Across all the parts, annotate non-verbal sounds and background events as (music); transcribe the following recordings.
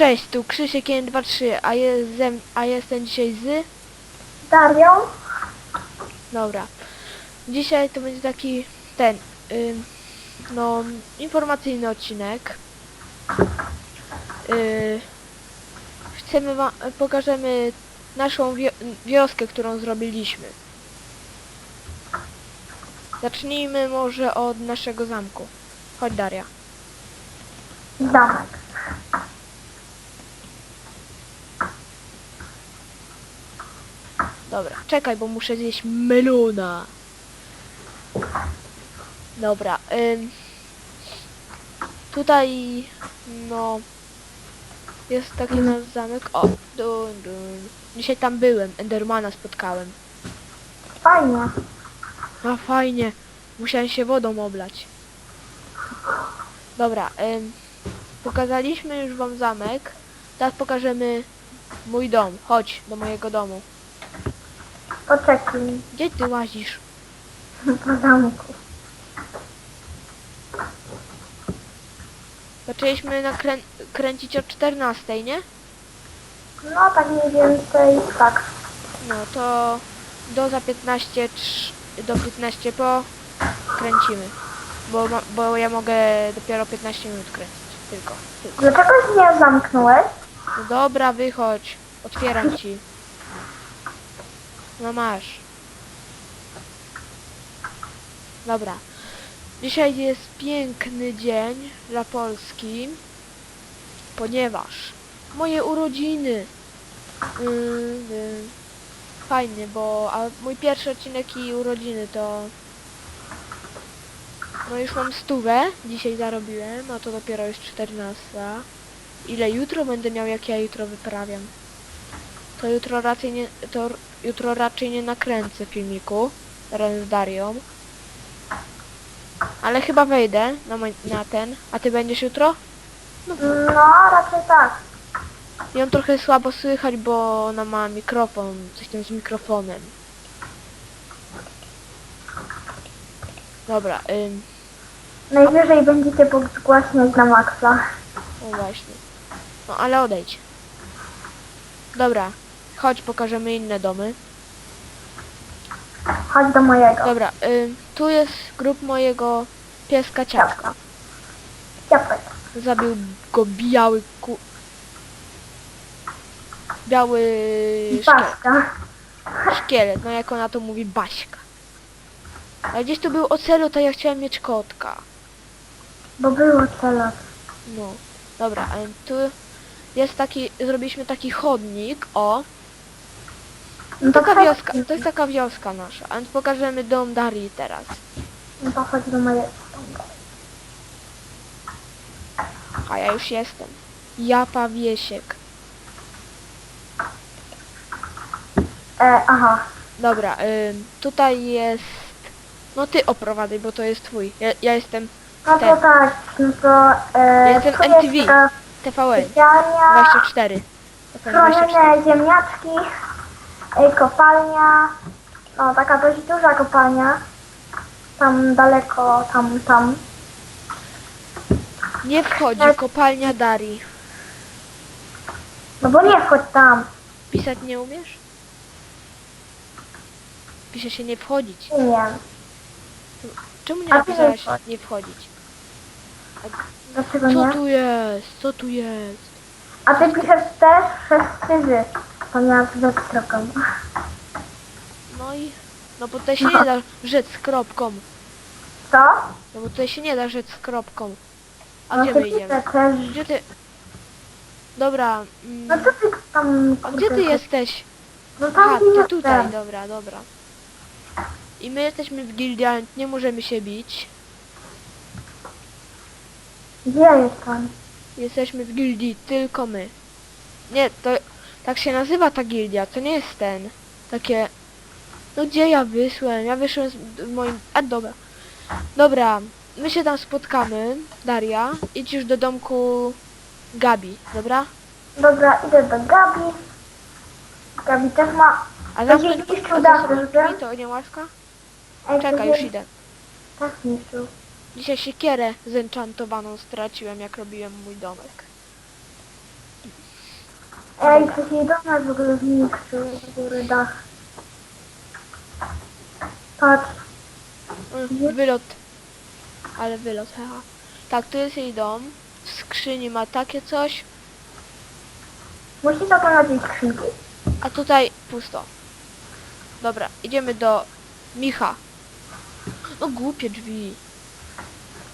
cześć, tu Krzysiek 123, a, jest ze, a jestem dzisiaj z... Darią? Dobra. Dzisiaj to będzie taki, ten, ym, no, informacyjny odcinek. Yy, chcemy wam, pokażemy naszą wio wioskę, którą zrobiliśmy. Zacznijmy może od naszego zamku. Chodź Daria. Zamek. Dobra, czekaj, bo muszę zjeść melona. Dobra, ym, tutaj, no, jest taki nasz zamek. O, dun, dun. Dzisiaj tam byłem, Endermana spotkałem. Fajnie. No fajnie, musiałem się wodą oblać. Dobra, ym, pokazaliśmy już wam zamek. Teraz pokażemy mój dom. Chodź do mojego domu. Poczekaj. Gdzie ty łazisz? Po zamku. Zaczęliśmy nakrę kręcić o 14, nie? No tak mniej więcej tak. No to do za 15, trz- do 15 po kręcimy. Bo, ma, bo ja mogę dopiero 15 minut kręcić. Tylko, tylko. Dlaczego się nie zamknąłeś? No dobra, wychodź. Otwieram ci. No masz. Dobra. Dzisiaj jest piękny dzień dla Polski, ponieważ moje urodziny. Yy, yy, fajnie, bo a mój pierwszy odcinek i urodziny to... No już mam stówę, dzisiaj zarobiłem, a to dopiero jest 14. Ile jutro będę miał, jak ja jutro wyprawiam? To jutro raczej nie, to jutro raczej nie nakręcę filmiku razem z Darią. Ale chyba wejdę na, na ten. A ty będziesz jutro? No raczej tak. Ją trochę słabo słychać, bo ona ma mikrofon, coś tam z mikrofonem. Dobra, ym, Najwyżej będziecie podgłaśniać na maksa. no właśnie. No ale odejdź. Dobra, chodź pokażemy inne domy. Chodź do mojego. Dobra, ym, tu jest grup mojego pieska ciapka. Ciapka. Zabił go biały ku... Biały szkielet, Paska. szkielet, no jak ona to mówi, baśka. A gdzieś tu był ocelot, a ja chciałem mieć kotka. Bo było celot. No, dobra, a tu jest taki, zrobiliśmy taki chodnik, o. No Taka chodź- wioska, to jest taka wioska nasza, a więc pokażemy dom Darii teraz. No to chodź do mojego. A ja już jestem. Japa Wiesiek. E, aha. Dobra, ym, tutaj jest... No ty oprowadzaj, bo to jest twój. Ja, ja jestem No to Ten. tak, no to... E, Jestem tu MTV. Jest taka TVN sypialnia, 24. TVN 24. chronione ziemniaczki, kopalnia. No taka dość duża kopalnia. Tam daleko, tam, tam. Nie wchodzi, kopalnia Darii. No bo nie wchodź tam. Pisać nie umiesz? Pisze się nie wchodzić. Nie wiem. Czemu nie A ty nie napisałaś wchodź. nie wchodzić? Dlaczego Co nie? tu jest? Co tu jest? A ty piszesz też przez syzy. Ponieważ ze stroką. No i... No bo tutaj się nie da rzec z kropką. Co? No bo tutaj się nie da rzec z kropką. A No gdzie my idziemy? też. Gdzie ty... Dobra. No Mm, co ty tam... a gdzie ty kurde, jesteś? No tam Aha, gdzie ty jestem. tutaj, dobra, dobra. I my jesteśmy w gildii, ale nie możemy się bić. Gdzie ja jestem? Jesteśmy w gildii, tylko my. Nie, to tak się nazywa ta gildia, to nie jest ten. Takie... No gdzie ja wyszłem? Ja wyszłem z moim... A dobra. Dobra, my się tam spotkamy, Daria. Idź już do domku Gabi, dobra? Dobra, idę do Gabi. Gabi też ma... A zamknąć drzwi, to nie łaska? Ej, Czekaj, już idę. Tak. Dzisiaj siekierę zenchantowaną straciłem, jak robiłem mój domek. Ej, coś jej dom w ogóle zniszczył, góry dach. Patrz, Mm, Wylot. Ale wylot, haha. Tak, to jest jej dom. W skrzyni ma takie coś, musisz oglądać jej skrzynki. a tutaj pusto. Dobra, idziemy do Micha. No głupie drzwi.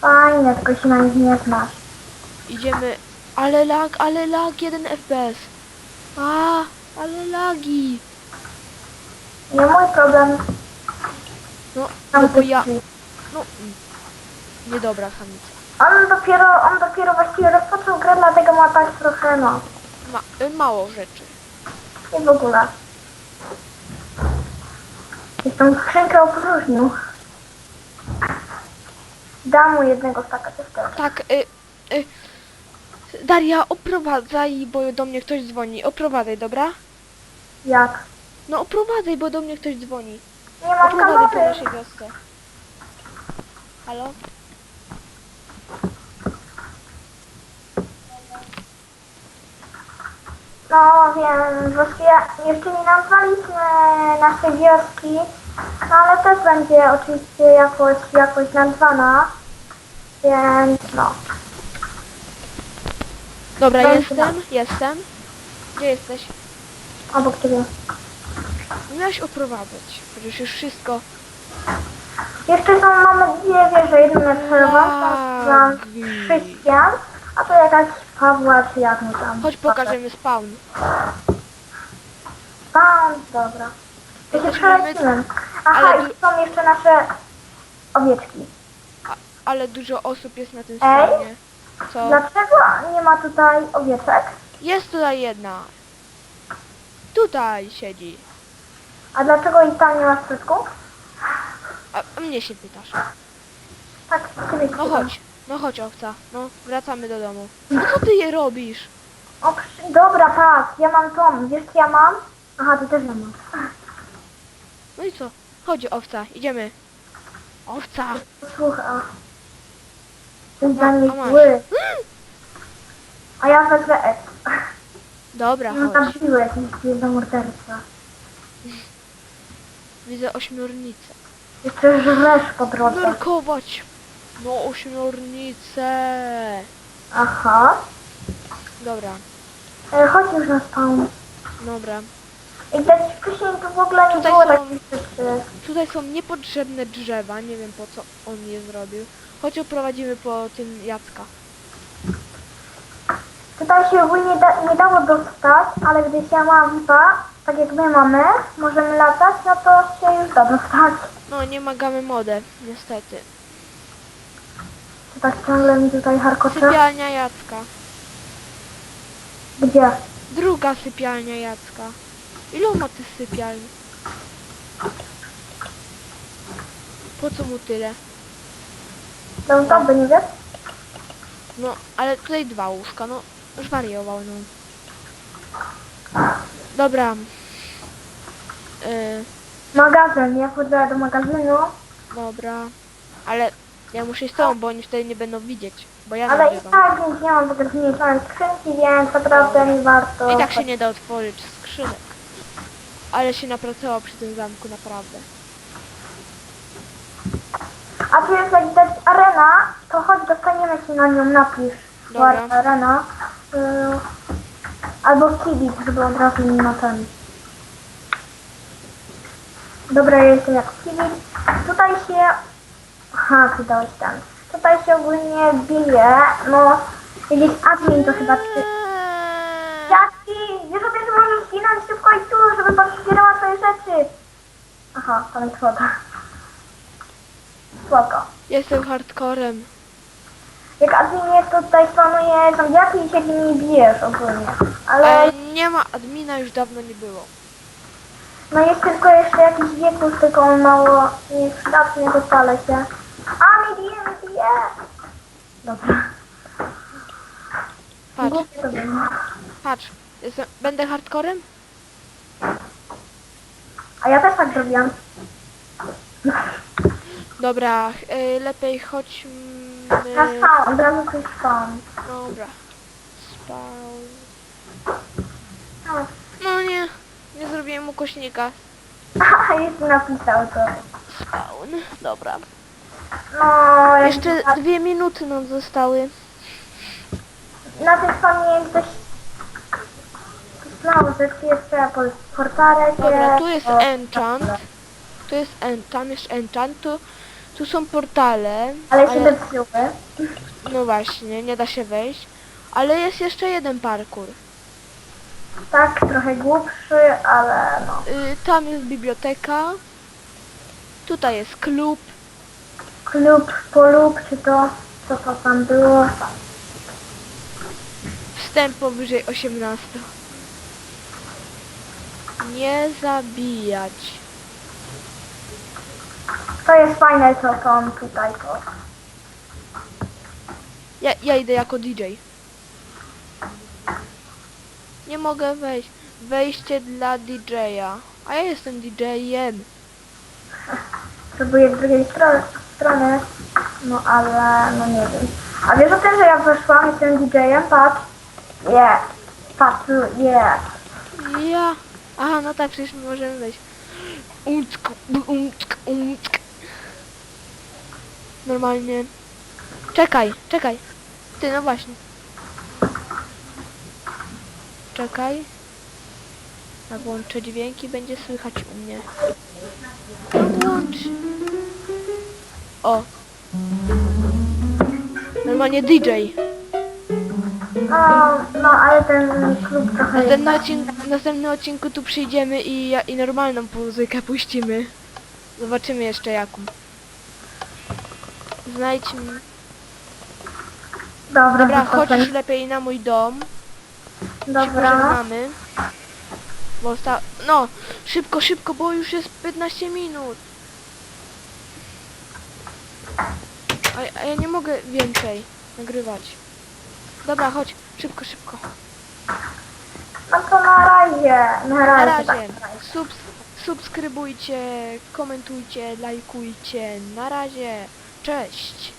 Fajnie, tylko się na nich nie znasz. Idziemy. Ale lag, ale lag, jeden FPS. A, ale lagi. Nie mój problem. No, no bo ja, no, niedobra samica. On dopiero, on dopiero właściwie rozpoczął grę, dlatego ma tak trochę, no, Ma, y, mało rzeczy. nie w ogóle. Jest tą skrzynkę opróżnił. Dam mu jednego staka ciasteczka. Tak, y, y, Daria, oprowadzaj, bo do mnie ktoś dzwoni. Oprowadzaj, dobra? Jak? No oprowadzaj, bo do mnie ktoś dzwoni. Nie mam Oprowadzaj po kamery. naszej wiosce. Halo? No wiem, właściwie jeszcze nie nazwaliśmy naszej wioski, no ale też będzie oczywiście jakoś, jakoś nazwana, więc no. Dobra, Dobra. jestem, jestem. Gdzie jesteś? Obok ciebie. Miałeś oprowadzać. Przecież już wszystko. Jeszcze są, mamy dwie wieże, jedną na tam Lagi. Chrystian, a to jakaś Pawła czy jak mu tam. Chodź pokażemy spawn. Pan, dobra. To się Jesteśmy. Aha, ale i są jeszcze nasze owieczki. A, ale dużo osób jest na tym Ej? spawnie. Co? Dlaczego nie ma tutaj owieczek? Jest tutaj jedna. Tutaj siedzi. A dlaczego i tam nie ma sprytku? A, a mnie się pytasz. Tak, ciebie No chodź. No chodź owca. No, wracamy do domu. No co ty je robisz? O, przy... Dobra, tak, ja mam tą. Wiesz co ja mam? Aha, ty też ja mam. No i co? Chodź owca, idziemy. Owca! Słuchaj. Ten a masz. zły. A ja wezmę S. Dobra, No tam chodź. siły jakieś do morderstwa. Widzę ośmiornicę. Jeszcze żresz po drodze. Nurkować! No ośmiornicę! Aha. Dobra, E, chodź już na spawn. dobra. I dać wcześniej to w ogóle nie Tutaj było są- takich rzeczy. Tutaj są niepotrzebne drzewa, nie wiem po co on je zrobił. Chodź oprowadzimy po tym Jacka. Tutaj się ogólnie da, nie dało dostać, ale gdy się ma VIPa, tak jak my mamy, możemy latać, no to się już da dostać. No nie ma gamy modę, niestety. To tak ciągle mi tutaj harkocze. Sypialnia Jacka. Gdzie? Druga sypialnia Jacka. Ilu ma tych sypialni? Po co mu tyle? No to by nie wiesz? No, ale tutaj dwa łóżka, no już wariował, no. Dobra. Yy, Magazyn, ja chodzę do magazynu, dobra. Ale ja muszę iść z tobą, bo oni wtedy nie będą widzieć, bo ja ale i nagrywam. tak nie mam w zmniejszonej skrzynki, więc naprawdę nie warto. I tak się nie da otworzyć skrzynek. Ale się napracował przy tym zamku, naprawdę. A tu jest jak widać arena, to chodź dostaniemy się na nią, napisz. Dobra. Arena. Y, albo kibic, żeby od razu nie na ten. Dobra, ja jestem jak kibic. Tutaj się... Aha, ty dałeś ten. Tutaj się ogólnie bije, no... Jakiś admin to chyba ty. Zginąć szybko i tu, żeby pan zbierała swoje rzeczy. Aha, tam jest woda. Jestem hardcorem. Jak admin jest, to tutaj splanuje zombiaki i się nimi bijesz ogólnie. Ale Ale nie ma admina, już dawno nie było. no jest tylko jeszcze jakiś wiekus, tylko on mało nieprzydatny, dopalę się. A, mi bije, mi bije! Dobra. Patrz, Głupie to było. patrz. Jestem, będę hardcorem? A ja też tak zrobiłam. Dobra, y, lepiej chodźmy... Na spawn, od razu spawn. Dobra. Spawn. ukośnika. Aha, jeszcze napisał to. Spawn. Dobra. No, jak Jeszcze dwie minuty nam zostały. na tym spawnie ktoś znał, że tu jest twoja pol- portalek. Dobra, tu jest enchant. Tu jest en, tam jest enchant. Tu, tu są portale. Ale się zepsuły. No właśnie, nie da się wejść. Ale jest jeszcze jeden parkour. Tak, trochę głupszy, ale no. Y, tam jest biblioteka. Tutaj jest klub. Klub, polub, czy to, co to tam było? Wstęp powyżej 18. Nie zabijać. To jest fajne, co on tutaj to. Ja, ja idę jako DJ. Nie mogę wejść. Wejście dla DJ-a. A ja jestem DJ-em. Próbuję (laughs) z drugiej stro- strony, no ale no nie wiem. A wiesz o tym, że jak weszłam, jestem DJ-em, patrz. Nie. Patrz, nie. Ja. Aha, no tak, przecież my możemy wejść. Umck, umck, umck. Normalnie. Czekaj, czekaj. Ty, no właśnie. Czekaj. Ja włączę dźwięki, będzie słychać u mnie. Włącz. O. Normalnie DJ. No, no ale ten klub trochę jest... Następny odcinku, w następnym odcinku tu przyjdziemy i, i normalną muzykę puścimy. Zobaczymy jeszcze jaką. Znajdź mi. Dobra, Dobra, lepiej na mój dom. Się Dobra. pożegnamy. Bo osta... No, szybko, szybko, bo już jest 15 minut. A, a ja nie mogę więcej nagrywać. Dobra, chodź, szybko, szybko. No to na razie. Na Na razie. razie. tak. Subs subskrybujcie, komentujcie, lajkujcie. Na razie. Cześć.